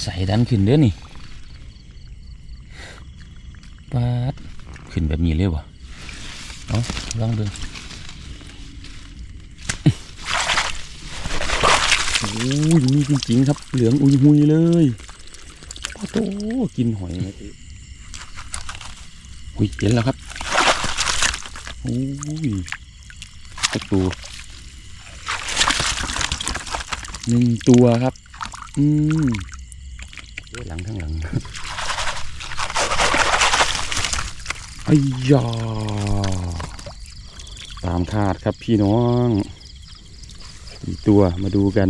ใส่ดันขึ้นเด้อนี่ปาดขึ้นแบบนี้เลยวะเอาลองดูโอ้ยมีจริงๆครับ เหลืองอุยหุยเลยพ่อโตกินหอยนะพี่อุ้ยเห็นแล้วครับโอ้ยสักตัวหนึ่งตัวครับ อืม หลังทั้งหลังไอ้ยาตามคาดครับพี่น้องอีกตัวมาดูกัน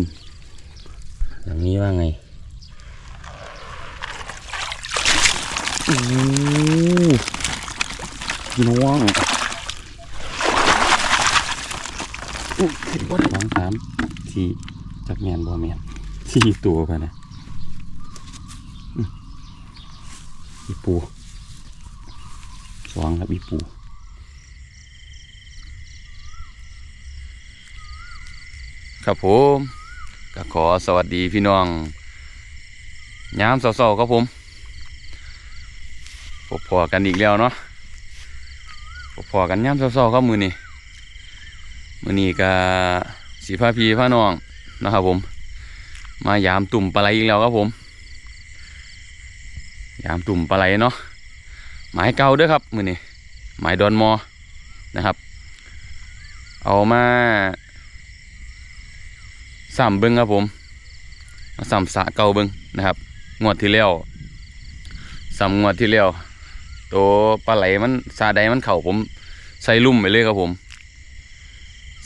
หลังนี้ว่าไงโอ้พี่น้องอุ๊ยวัดสองสามสี่จักแมนบ่แมนสี่ตัวไปนะอืม อีปูสองครับอีปูครับผมก็ขอสวัสดีพี่น้องยามเศร้าๆครับผมพบพอกันอีกแล้วเนาะพบพอกันยามเศร้าๆครับมือนี้มือนี้ก็สีพาพีพาน้องนะครับผม มายามตุ่มปลาไหลอีกแล้วครับผม ยามตุ่มปลาไหลเนาะหมายเก่าเด้วยครับมือนี้หมายดอนมอนะครับ เอามาสามเบิ้งครับผมมาสามสะเก่าเบิ้งนะครับงวดที่แล้วสามงวดที่แล้วตัวปลาไหลมันซาใดมันเข่าผมใส่ลุ่มไปเลยครับผม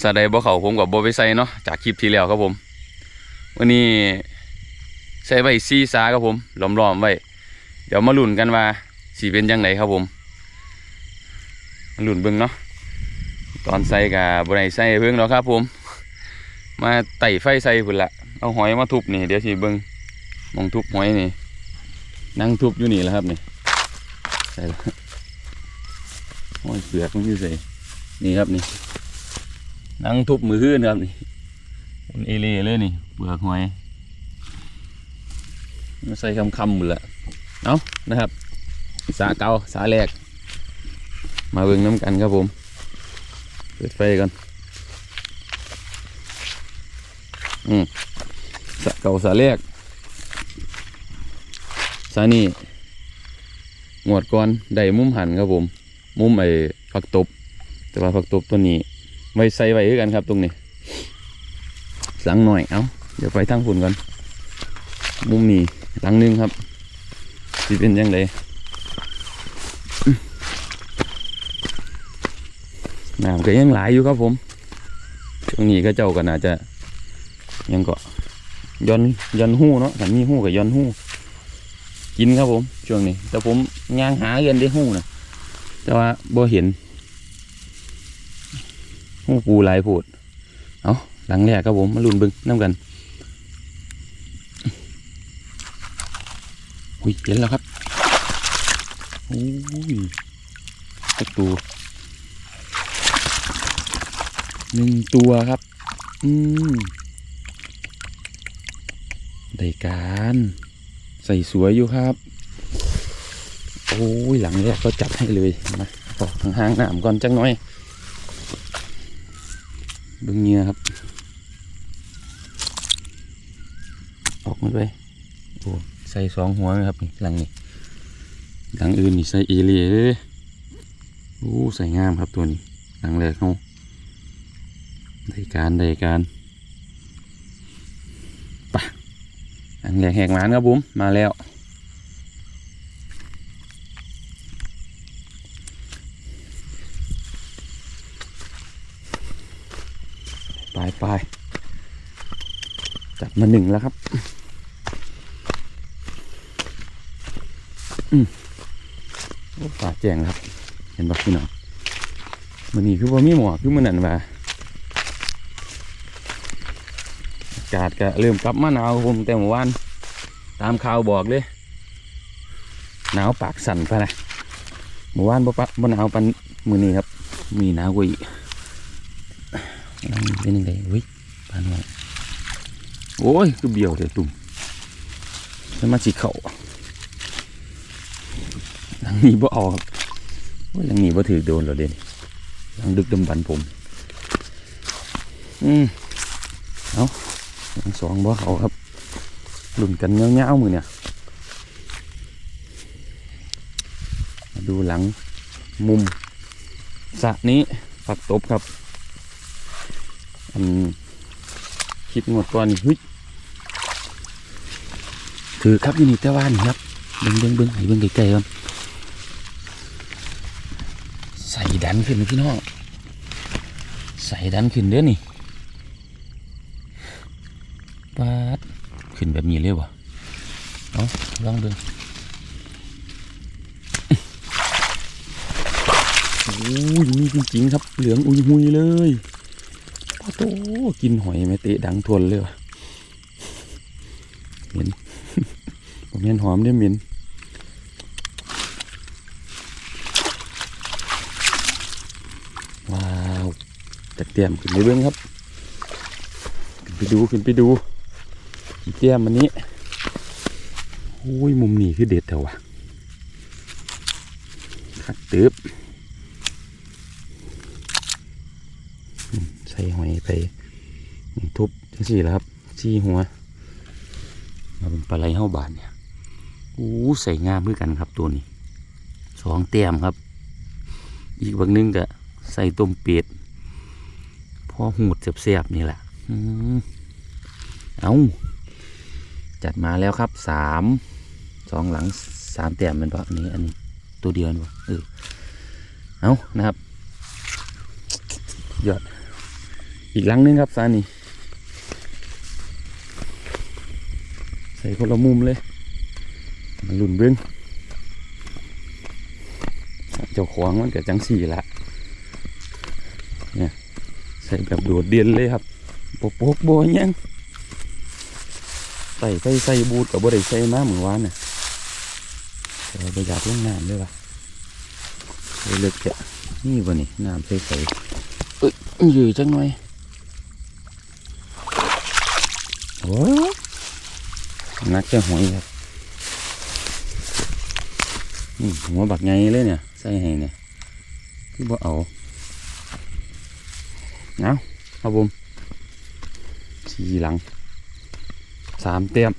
ซาใดบ่เข่าผมกับบ่ไปใส่เนาะจากคลิปที่แล้วครับผม วันนี้ใส่ไว้ซีซาครับผมล้อมๆไว้ เดี๋ยวมาลุ้นกันว่าสีเป็นยังไงครับผมมาลุ้นเบิ้งเนาะตอนใส่กับบได้ใส่เพิ่งแล้วครับ ผม มาไต่ไฟใส่พุ่นละเอาหอยมาทุบนี่เดี๋ยวสิเบิ้งมองทุบหอยนี่ นั่งทุบอยู่นี่แล้วครับนี่ใส่ละหอยเปลือกมันอยู่ใส่นี่ครับนี่ นั่งทุบมือขึ้นครับนี่มันเอเล่เลยนี่เปลือกหอยมาใส่คำคำหมดละ เอานะครับสาเกาสาแรกมาเบิ่งน้ำกันครับผม เปิดไฟก่อน อืมสาเก่าสาแรกสานี่งวดก่อนได้มุมหันครับผม มุมไอ้ผักตบ แต่ว่าผักตบตัวนี้ไว้ใส่ไว้คือกันครับตรงนี้สังหน่อย เอาเดี๋ยวไปทางฝุ่นก่อน มุมนี้หลังนึงครับ สิเป็นยังไงน้ำก็ยังหลายอยู่ครับผม ช่วงนี้ก็เจ้าก็น่าจะ ยังก็ย้อนย้อนหู้เนาะถ้ามีหู้กับย้อนหู้กินครับผม ช่วงนี้ แต่ผมย่างหาเงินได้หู้นะแต่ว่าบ่เห็นหู้ปูหลายโพูดเอาหลังแรกครับผมมาลุ้นบึงน้ำกัน อุ้ยเห็นแล้วครับโอ้ยสักตัวหนึ่งตัวครับ อืมได้การใส่สวยอยู่ครับ โอ้ยหลังแรกก็จัดให้เลยมาออกห่างๆหนามก่อนจังหน่อยเบึงเงียครับ ออกมาด้วยโอ้ ใส่สองหัวนะครับนี่หลังนี้หลังอื่นนี่ใส่เอเลียเลยโอ้ใส่งามครับตัวนี้หลังแรกเขาได้การได้การอันแหลกแหกหมานครับผมมาแล้วไปไปจับมาหนึ่งแล้วครับ อืมป่าแจงครับ เห็นบอกพี่น้องมันนี่คือว่ามีหมอกคือมันนั่นว่าอากาศก็เริ่มกลับมาหนาวครับผมแต่เมื่อวานตามข่าวบอกเลย หนาวปากสั่นไปนะเมื่อวานบ่ปะบ่หนาวปันมือนี้ครับ มีหนาวกว่าอีกอันนี้เป็นยังไงอุ้ยปานว่าโอ้ยคือเบี้ยวเดี๋ยวตุ่มแล้วมาสิเขา ลังนี้บ่เอาครับโอ้ยหลังนี้บ่ถือโดนแล้วเด่นหลังดึกดำบันผม อืมเอาหลังสองบ่เขาครับหลุนกันเงี้ยวๆมือเนี่ยมาดูหลังมุมสระนี้ฝักตบครับอันคลิปงวดก่อนฮ้ยถือครับอยูนี่แต่ว่านี่ครับเบิ้งเบิ้งเบิ้งให้เบิ้งไกลๆครับใส่ ดันขึ้นพี่น้องใส่ดันขึ้นเด้อนี่ปาดขึ้นแบบนี้เลยวะเอาลองเบิ้งโอ้ยมีจริงๆครับเหลืองอุยหุยเลยปาโตกินหอยไม่เตะดังทวนเลยวะเหม็นผมเห็นหอมได้อเหม็น ว้าวแต่เตรียมขึ้นไปเบิ้งครับขึ้นไปดูขึ้นไปดูเตรียมมันนี้โอ้ยมุมนี้คือเด็ดเถอะวะขัดตึบอืมใส่หอยไปนี่ทุบจังสี่แล้วครับชี้หัวมาเป็นปลาไหลเฮาบานเนี่ยอู้ใส่งามด้วยกันครับตัวนี้สองเตียมครับ อีกบางนึงก็ ใส่ต้มเป็ดพอหูดเสียบๆนี่แหละเอาจัดมาแล้วครับสามสองหลังสามเตียมเป็นปะอันนี้อันนี้ตัวเดียวนี่ะเออเอานะครับยอดอีกหลังนึงครับซานี่ใส่คนละมุมเลยมันหลุนเบิ้งเจ้าของมันเกับจังสี่ละ ส่แบบโดดเด่นเลยครับโปกโปกโบยังใส่ใส่ใส่บูดกับบ่ได้ใส่น้ำเหมือนวานเนี่ยใส่ปหยัดลงน้ำด้วยว่ะใส่เลือกแกะนี่วะนี่น้ำใส่ใส่เอ้ยอยู่จังหน่อยโอ้นักแค่หอยครับนี่หัวบักไงเลยเนี่ยใส่ให้เนี่ยคือบ่เอา เอาครับผมสี่หลังสามเต็ม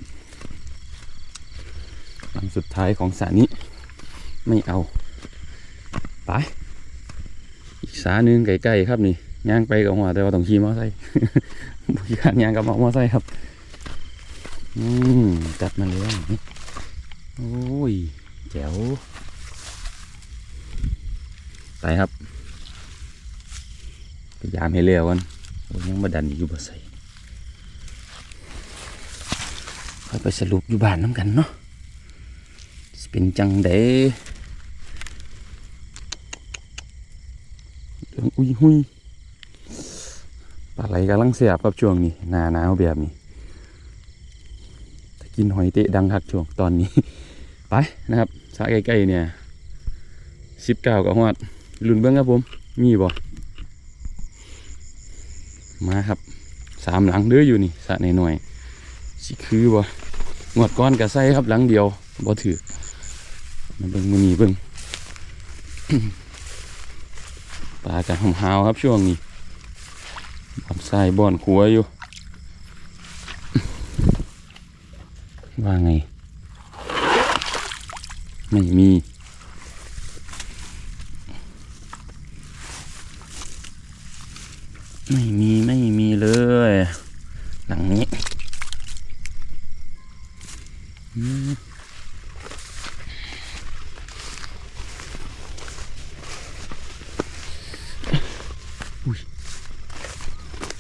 หลังสุดท้ายของสระนี้ ไม่เอา ไป อีกสาหนึ่งไก่ๆครับนี่ย่างไปกับหัวแต่ว่าต้องขี่มอไซค์บุญการย่างกับมอไซค์ครับ อืมจัดมาแล้วนี่โอ้ยแจ๋วไปครับ พยายามให้เร็วกันยังมาดันอยู่บ่ใส่ค่อยไปสรุปอยู่บ้านน้ำกันเนาะสเป็นจังเด้อุ้ยหุยปลาไหลกำลังเสียบครับช่วงนี้หนาหนาวแบบนี้กินหอยเตะดังคักช่วงตอนนี้ ไปนะครับสาใกล้ๆเนี่ยสิบเก้ากับฮอดลุนเบิ้องครับผม มีบ่ มาครับสามหลังเด้ออยู่นี่สะในหน่อยสิคือบ่งวดก้อนกะใส่ครับหลังเดียวบ่ถือมาเบิ้งมือนีเบิ้งปลากะหำหาวครับช่วงนี้บอนใส่บ่อนขัวอยู่ว่าไง ไม่มี ไม่มีไม่มีเลย หลังนี้อุ้ย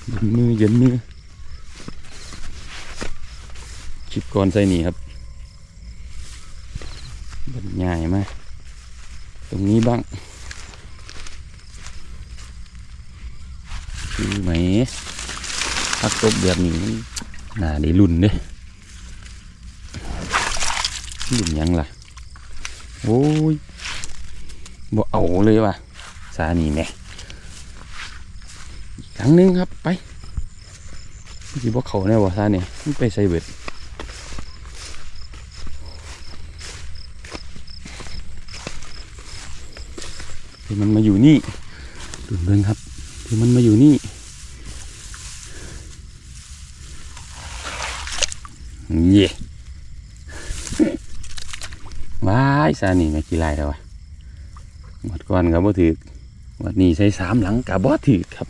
เย็นมือเย็นมือคลิปก่อนใส่นี่ครับ แบบนี้น่าได้ลุ่นเด้ลุ่นยังล่ะ โอ้ยบ่เอาเลยว่ะซานี่แม่หลังนึงครับไปพี่บ่เขาแน่บ่ซาเนี่มันไปใส่เบ็ดที่มันมาอยู่นี่ดูเบิ่งครับที่มันมาอยู่นี่ เย่ว้ายซานี่แม่กี่ลายแล้ววะหมดก่อนกับบ่ถือวันนี้ใช้สามหลังกับบ่ถือครับ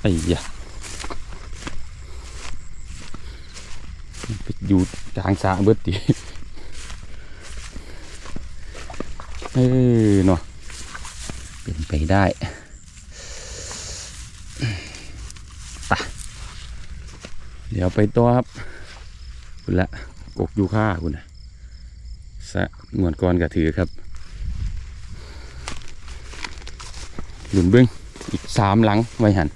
ไอ้ยะไปอยู่กลางสระเบิดติเออเนาะเป็นไปได้ไปเดี๋ยวไปตัวครับ คุณละกกยูค่าคุณนะสะงวนกรกระถือครับหลุนเบิ้งอีกสามหลังไว้หัน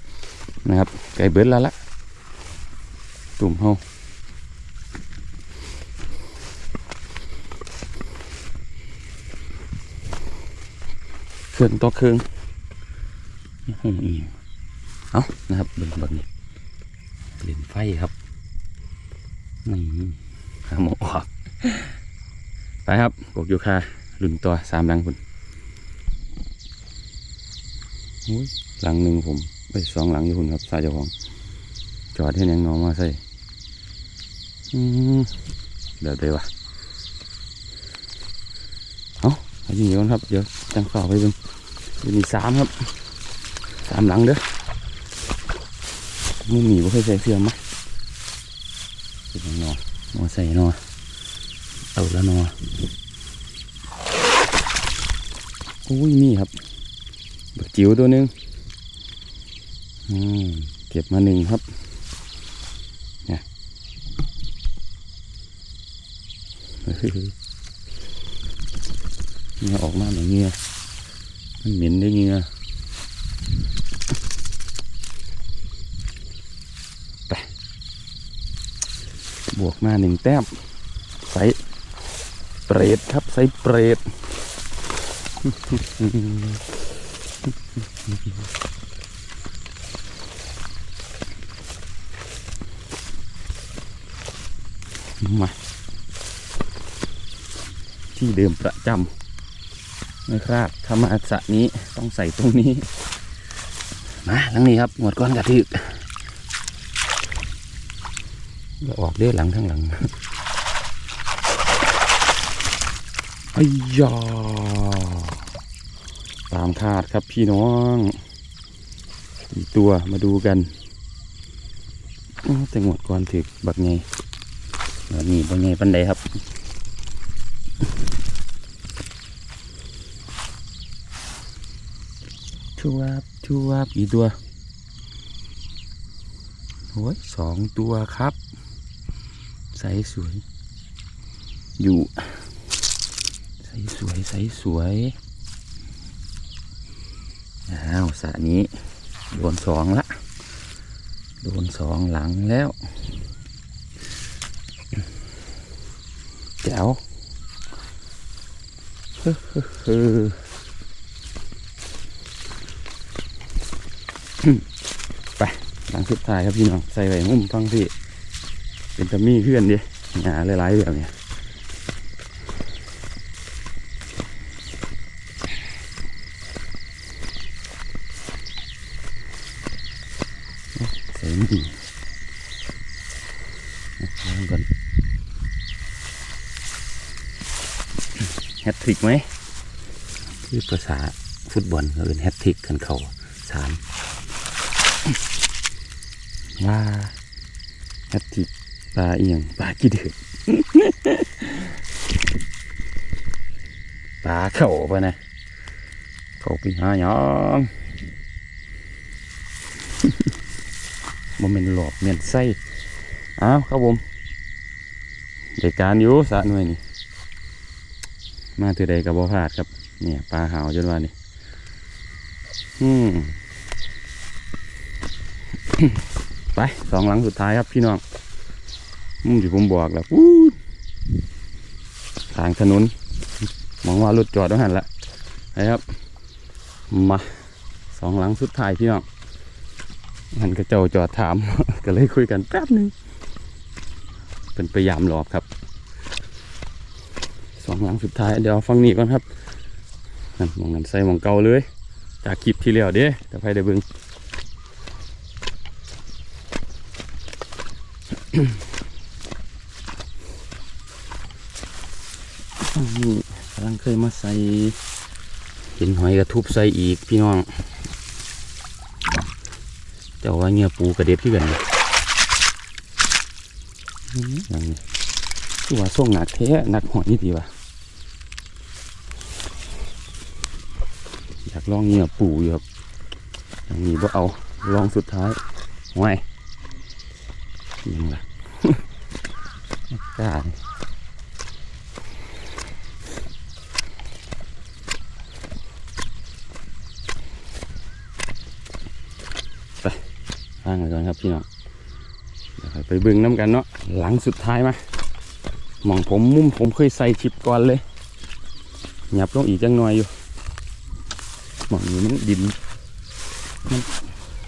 นะครับไก่เบิร์ดแล้วละตุ่มเฮาเครื่องต่อเครื่องห้องอีเอานะครับเบิ้งแบบนี้เปลี่ยนไฟครับ นี่หาหมอออกไปครับกกยูคาหลุนตัวสามหลังคุณหลังหนึ่งผมไปสองหลังอยู่คุณครับสายเจ้าของ จอดให้แนงน้องมาใส่เดี๋ยวเดี๋ยววะเอาเอายิงเดียวนะครับ เดี๋ยวจังฝ่าไปบึงเดี๋ยวมีสามครับสามหลังเด้อมุมหนีว่าเคยใส่เสื้อมั้ย เป็นงนอนอนใส่นอนเอาแล้วนอนอุ้ยนี่ครับบักจิ๋วตัวนึงอืมเก็บมาหนึ่งครับเนี่ยเฮ้ยเงี้ยออกมาเหมือนเงี้ยมันเหม็นได้เงี้ย บวกมาหนึ่งแต้มใส่เปรตครับใส่เปรตมาที่เดิมประจำนะครับถ้ามาสระนี้ต้องใส่ตรงนี้ มาหลังนี้ครับหมดก้อนกระทึก ออกเด้อหลังทั้งหลังอ้ยยาตามคาดครับพี่น้องอีกตัวมาดูกันอ้อแต่หมวดก้อนถึกบักไงแบบนี้เป็นไงปันใดครับชัวบชัวบกี่ตัวโอ้ยสองตัวครับ ใสสวย อยู่ใสสวยใสสวยอ้าวสระนี้ โดนสองละ โดนสองหลังแล้วแจ๋วเฮ้อเฮ้อเฮ้อไปหลังสุดท้ายครับพี่น้อง ใส่ไว้มุมฟังพี่ เป็นตะมี่เพื่อนดิหาหลายๆแบบเนี้ยใส่นี่เอาก่อนแฮตทริกไหมคือภาษาฟุตบอลเขาเรียนแฮตทริกกันเขาสามว่าแฮตทริก ปลาเอียงปลากี่เดือดปลาเข่าปะนะเข่าไปหายองมันเป็นหลอกเมียนไส้อ้าวครับผมเด็กการอยู่สะหน่วยนี่มาถือใดกับบ่พลาดครับ เนี่ยปลาหาวจนว่านี่อืมไปสองหลังสุดท้ายครับพี่น้อง มุมที่ผมบอกแล้วอู้ทางถนนมองว่ารถจอดแล้วหันละไปครับ มาสองหลังสุดท้ายพี่น้องมันก็เจ้าจอดถาม ก็เลยคุยกันแป๊บนึงเป็นพยายามหลอบครับสองหลังสุดท้ายเดี๋ยวฟังนี้ก่อนครับนั่นมองนั่นใส่หมองเก่าเลย จากคลิปที่แล้วเด้แต่ไปได้เบิ่ง นี่กำลังเคยมาใส่เห็นหอยกระทุบใส่อีกพี่น้องเจ้าว่าเงียปูกระเด็บที่กันเลยอื้ออย่างนี้คือว่าส่งหนักแท้หนักหอยนี่ดีว่ะอยากลองเงียปูอยู่ครับอย่างนี้บ่เอาลองสุดท้ายห่วยยังล่ะกล้า เลยฟังกันก่อนครับพี่น้องเดี๋ยวไปเบิ่งน้ำกันเนาะหลังสุดท้ายมามองผมมุมผมเคยใส่ชิปก่อนเลยหยับลงอีกจังหน่อยอยู่หมองนี้มันดินมัน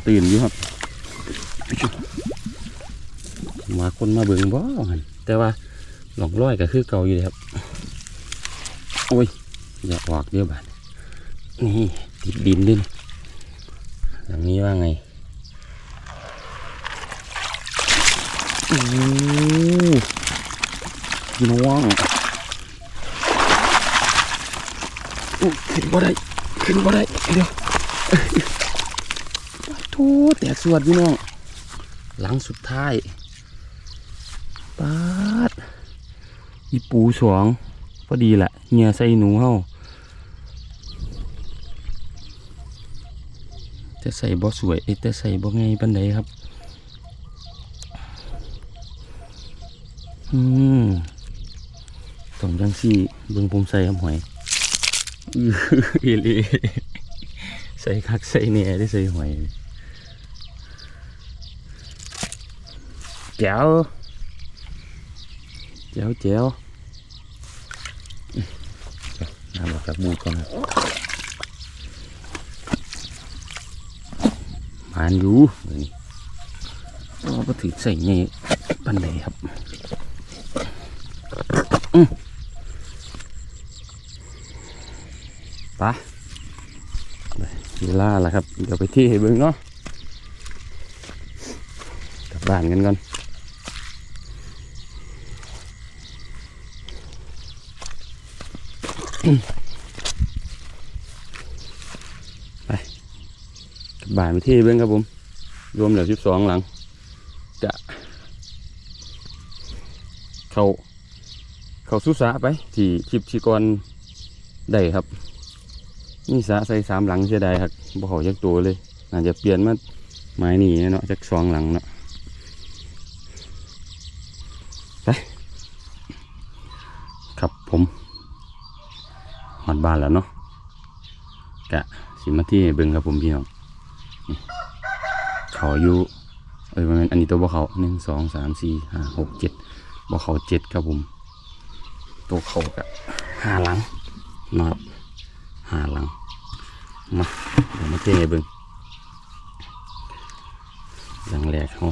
ตื่นอยู่ครับมาคนมาเบิ่งบ่หันแต่ว่าหลองร้อยก็คือเก่าอยู่เลยครับโอ้ยอย่าออกเดี๋ยวบาดนี่ติดดินด้วยนี่หลังนี้ว่าไง โอ้พี่น้องโอ้ขึ้นบ่ได้ขึ้นบ่ได้เดี๋ยวโธ่แตกสวดพี่น้องหลังสุดท้ายปาดอีปูสองพอดีแหละเงียใส่หนูเฮาจะใส่บ่สวยเอ้ยแต่ใส่บ่ไงปันใดครับ อืมต้องจังสี่เบิ่งผมใส่ครับหอยอีลีใส่คักใส่เนี่ยได้ใส่หอยแจ๋วแจ๋วแจ๋วน้ำออกจากบูดก่อนครับมานอยู่นี่ก็ถือใส่เนี่ยปันไหนครับ ปะเวลาแล้วครับ เดี๋ยวไปที่ให้เบิ่งเนาะกลับบ้านกันก่อนไปกลับบ้านไปที่ให้เบิ่งครับผม รวมเหลือสิบสองหลัง จะ เข้า เขาสุสาไปที่คลิปที่ก่อนได้ครับนี่สาใส่สามหลังเสียดายครับบ่เขาจักตัวเลยน่าจะเปลี่ยนมาไม้นี่เนาะจักสองหลังเนาะไปครับผมหอดบ้านแล้วเนาะกะสิมาที่เบิ่งครับผมพี่น้องนี่เขาอยู่เอ้ยมันอันนี้ตัวบ่เขาหนึ่งสองสามสี่ห้าหกเจ็ดบ่เขาเจ็ดครับผม ตัวเขากะห้าหลังมาห้าหลังมาเดี๋ยวมาเทให้เบิ่งหลังแรกเขา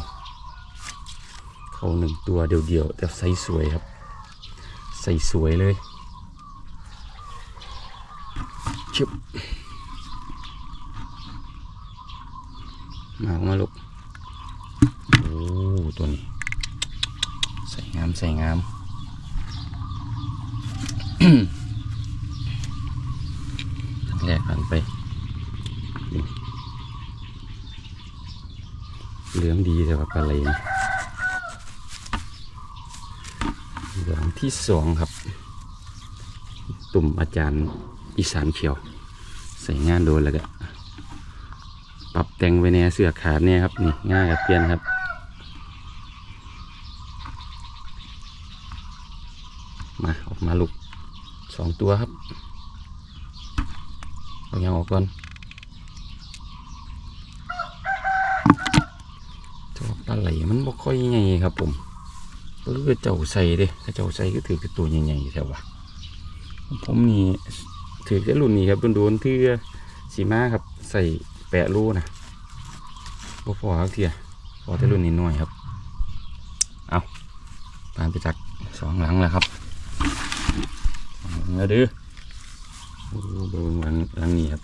เขาหนึ่งตัวเดียวๆแต่ใส่สวยครับ ใส่สวยเลยชึบมาออกมาลูกโอ้ตัวนี้ ใส่งาม ใส่งาม แรกผ่านไป เหลืองดีแต่ว่าปลาไหลนะเหลืองที่สองครับ ตุ่มอาจารย์อีสานเขียว ใส่งานโดนแล้วก็ปรับแต่งไว้แน่เสื้อขาดเนี่ยครับนี่ง่ายกับเปลี่ยนครับ มาออกมาลูก สองตัวครับเอายังออกก่อนจ้าปลาไหลมันบ่ค่อยใหญ่ครับ ผมเออเจ้าใส่เด้ถ้าเจ้าใส่ก็ถือเป็นตัวใหญ่ๆแถววะผมนี่ถือแค่รุ่นนี้ครับโดนๆที่สีมาครับ ใส่แปะรูนะบ่พอครับเทียพอแต่รุ่นนี้หน่อยครับ เอาผ่านไปจากสองหลังแล้วครับ สองหลังแล้วเด้อเบดูหลังหลังนี้ครับ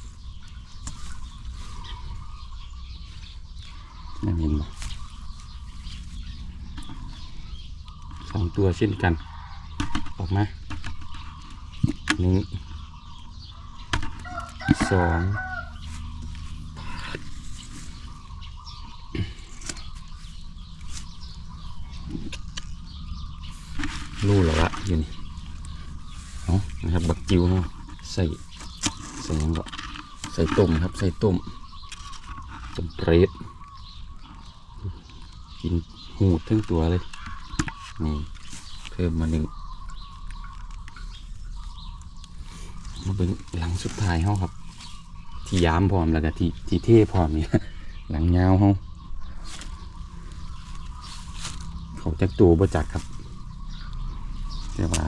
นั่นเห็นไหมสองตัวเช่นกัน ออกมาหนึ่งสองรู้แล้วละอยู่นี่ นะครับ บักจิวนะใส่ใส่ยังก็ใส่ต้มครับ ใส่ต้มต้มเปรตกินหูดทั้งตัวเลย นี่ เพิ่มมาหนึ่งมาเบิ่งหลังสุดท้ายเฮาครับ ที่ยามพร้อมแล้วก็ที่ที่เท่พร้อมนี่หลังยาวเฮาเขาจักตัวบ่จักครับแต่ว่า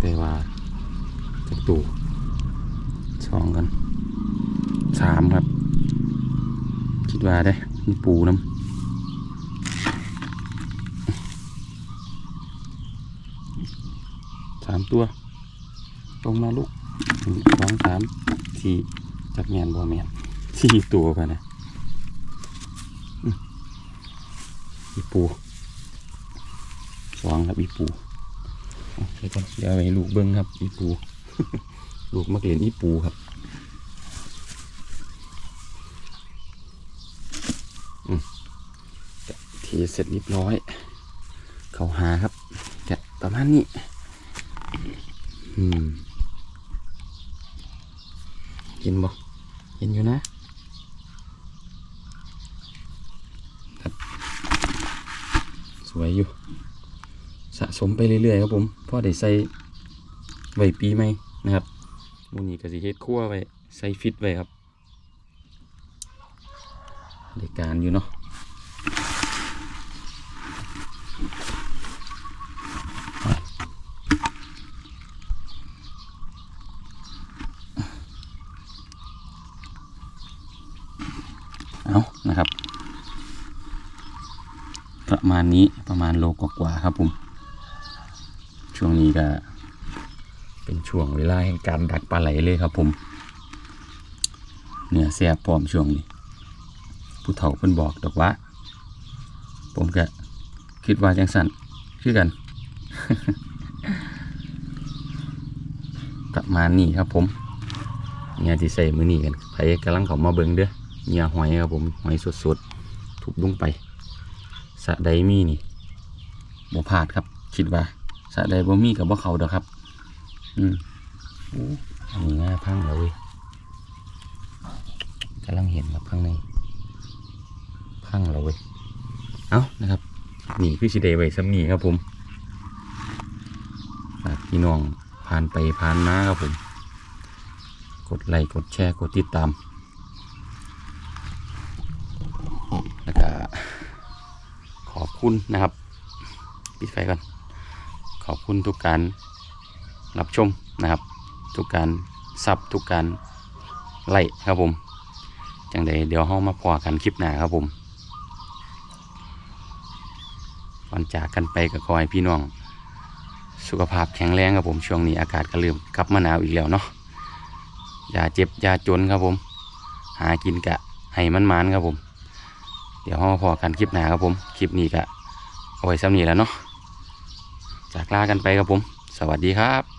แต่ว่าจักตัวสองกันสามครับ คิดว่าได้มีปูน้ำสามตัวลงมาลูกหนึ่งสองสามสี่จักแมนบ่แมนสี่ตัวไปนะมอีปูสองครับอีปู เดี๋ยวก่อนเดี๋ยวให้ลูกเบิ้งครับอีปู ลูกมักเรียนอีปูครับอืเทเสร็จเรียบร้อย เขาหาครับจะประมาณนี้ อืมเห็นบ่เห็นอยู่นะครับ สวยอยู่ สะสมไปเรื่อยๆครับผมพ่อได้ใส่ไว้ปีใหม่นะครับมูนี่ก็สิเฮ็ดคั่วไว้ใส่ฟิตไว้ครับได้การอยู่เนาะเอานะครับ ประมาณนี้ประมาณโลกว่าๆครับผม ช่วงนี้ก็ เป็นช่วงเวลาแห่งการดักปลาไหลเลยครับ ผม เนื้อแซ่บพร้อมช่วงนี้ ผู้เฒ่าเพิ่นบอกดอกว่า ผมก็คิดว่าจังสันคือกันประมาณนี้ครับ ผมเนี่ยที่ใส่มือนี้กันใครกำลังเขามาเบิ่งเด้อเหยื่อหอยครับผมหอยสดๆถูกลงไปสะใดมีนี่บ่พลาดครับ คิดว่า สะใดบ่มีกับบ่เขาดอกครับ อืมอู้อันนี้ง่าพังแล้วเว้ยกำลังเห็นครับข้างในพังแล้วเว้ยเอานะครับ นี่คือสิเดไว้ซ้ำนี่ครับผมพี่น้องผ่านไปผ่านมาครับผม กดไลค์กดแชร์กดติดตามแล้วก็ขอบคุณนะครับ ปิดไฟก่อน ขอบคุณทุกการรับชมนะครับ ทุกการซับทุกการไล่ครับผม จังใดเดี๋ยวเฮามาพอกันคลิปหน้าครับผมก่อนจากกันไปก็ขอให้พี่น้อง สุขภาพแข็งแรงครับผมช่วงนี้อากาศก็เริ่มกลับมาหนาวอีกแล้วเนาะอย่าเจ็บอย่าจนครับผม หากินกะให้มันมานครับผม เดี๋ยวเรามาพอกันคลิปหน้าครับผม คลิปนี้ก็เอาไว้ซ้ำนี้แล้วเนาะ จากลากันไปครับผม สวัสดีครับ